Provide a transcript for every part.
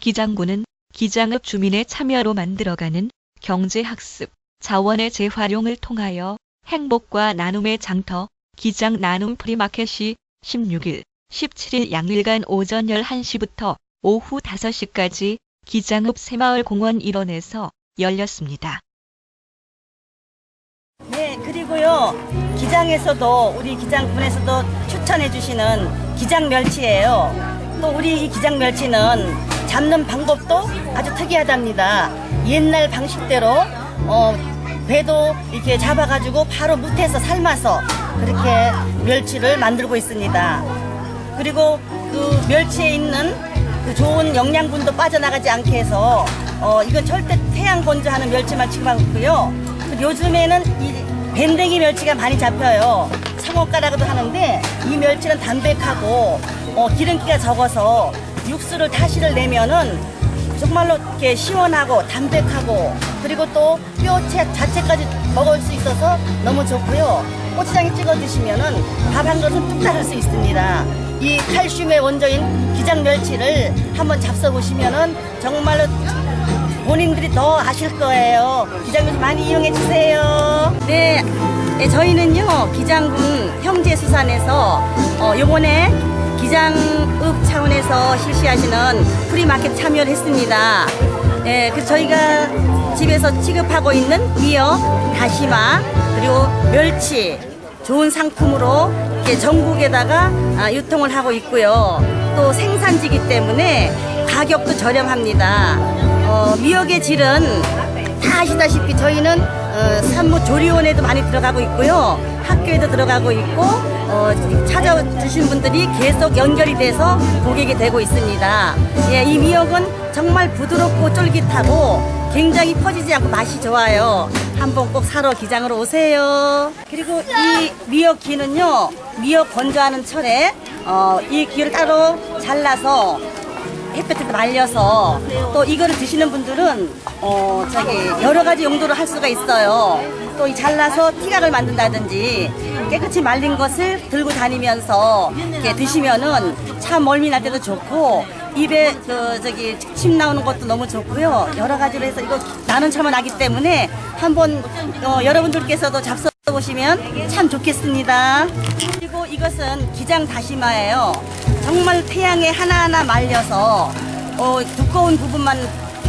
기장군은 기장읍 주민의 참여로 만들어가는 경제학습, 자원의 재활용을 통하여 행복과 나눔의 장터, 기장 나눔 프리마켓이 16일, 17일 양일간 오전 11시부터 오후 5시까지 기장읍 새마을 공원 일원에서 열렸습니다. 네, 그리고요, 기장에서도, 우리 기장군에서도 추천해 주시는 기장 멸치예요. 또 우리 이 기장 멸치는 잡는 방법도 아주 특이하답니다. 옛날 방식대로, 어, 배도 이렇게 잡아가지고 바로 무태서 삶아서 그렇게 멸치를 만들고 있습니다. 그리고 그 멸치에 있는 그 좋은 영양분도 빠져나가지 않게 해서 어 이건 절대 태양 건조하는 멸치만 취급하고 있고요. 그 요즘에는 이 밴댕이 멸치가 많이 잡혀요. 상어가라고도 하는데 이 멸치는 담백하고 어 기름기가 적어서 육수를 다시를 내면은 정말로 이렇게 시원하고 담백하고 그리고 또 뼈채 자체까지 먹을 수 있어서 너무 좋고요. 고추장에 찍어 드시면은 밥 한 그릇은 뚝 따를 수 있습니다. 이 칼슘의 원조인 기장 멸치를 한번 잡숴 보시면은 정말로 본인들이 더 아실 거예요. 기장 멸치 많이 이용해 주세요. 네, 네, 저희는요 기장군 형제수산에서 어, 요번에 기장 읍 차원에서 실시하시는 프리마켓 참여를 했습니다. 예, 그 저희가 집에서 취급하고 있는 미역, 다시마, 그리고 멸치 좋은 상품으로 이렇게 전국에다가 아, 유통을 하고 있고요. 또 생산지기 때문에 가격도 저렴합니다. 어, 미역의 질은 다 아시다시피 저희는 어, 산모 조리원에도 많이 들어가고 있고요. 학교에도 들어가고 있고 어, 찾아주신 분들이 계속 연결이 돼서 고객이 되고 있습니다. 예, 이 미역은 정말 부드럽고 쫄깃하고 굉장히 퍼지지 않고 맛이 좋아요. 한번 꼭 사러 기장으로 오세요. 그리고 이 미역기는요, 미역 건조하는 철에 어, 이 기를 따로 잘라서 햇볕에 말려서 또 이거를 드시는 분들은 어 저기 여러 가지 용도로 할 수가 있어요. 또 이 잘라서 티각을 만든다든지 깨끗이 말린 것을 들고 다니면서 이렇게 드시면은 참 멀미 날 때도 좋고 입에 그 저기 침 나오는 것도 너무 좋고요. 여러 가지로 해서 이거 나는 차만 나기 때문에 한번 어, 여러분들께서도 잡숴 보시면 참 좋겠습니다. 그리고 이것은 기장 다시마예요. 정말 태양에 하나하나 말려서 어, 두꺼운 부분만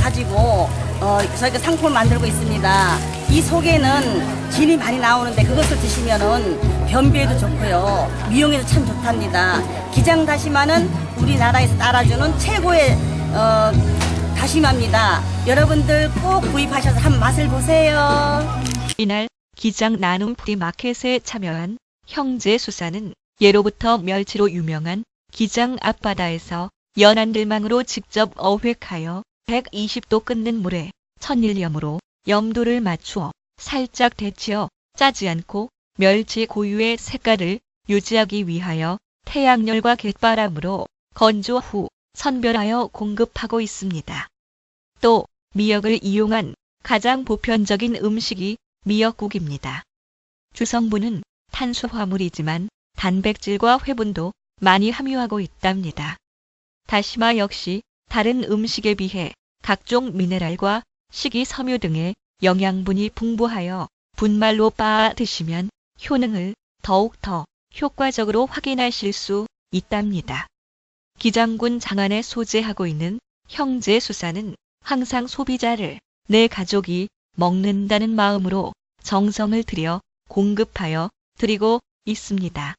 가지고 어, 저희가 상품을 만들고 있습니다. 이 속에는 진이 많이 나오는데 그것을 드시면은 변비에도 좋고요. 미용에도 참 좋답니다. 기장 다시마는 우리나라에서 따라주는 최고의 어, 다시마입니다. 여러분들 꼭 구입하셔서 한 맛을 보세요. 이날 기장 나눔 프리마켓에 참여한 형제 수사는 예로부터 멸치로 유명한 기장 앞바다에서 연안들망으로 직접 어획하여 120도 끓는 물에 천일염으로 염도를 맞추어 살짝 데치어 짜지 않고 멸치 고유의 색깔을 유지하기 위하여 태양열과 갯바람으로 건조 후 선별하여 공급하고 있습니다. 또 미역을 이용한 가장 보편적인 음식이 미역국입니다. 주성분은 탄수화물이지만 단백질과 회분도 많이 함유하고 있답니다. 다시마 역시 다른 음식에 비해 각종 미네랄과 식이섬유 등의 영양분이 풍부하여 분말로 빻아 드시면 효능을 더욱더 효과적으로 확인하실 수 있답니다. 기장군 장안에 소재하고 있는 형제 수사는 항상 소비자를 내 가족이 먹는다는 마음으로 정성을 들여 공급하여 드리고 있습니다.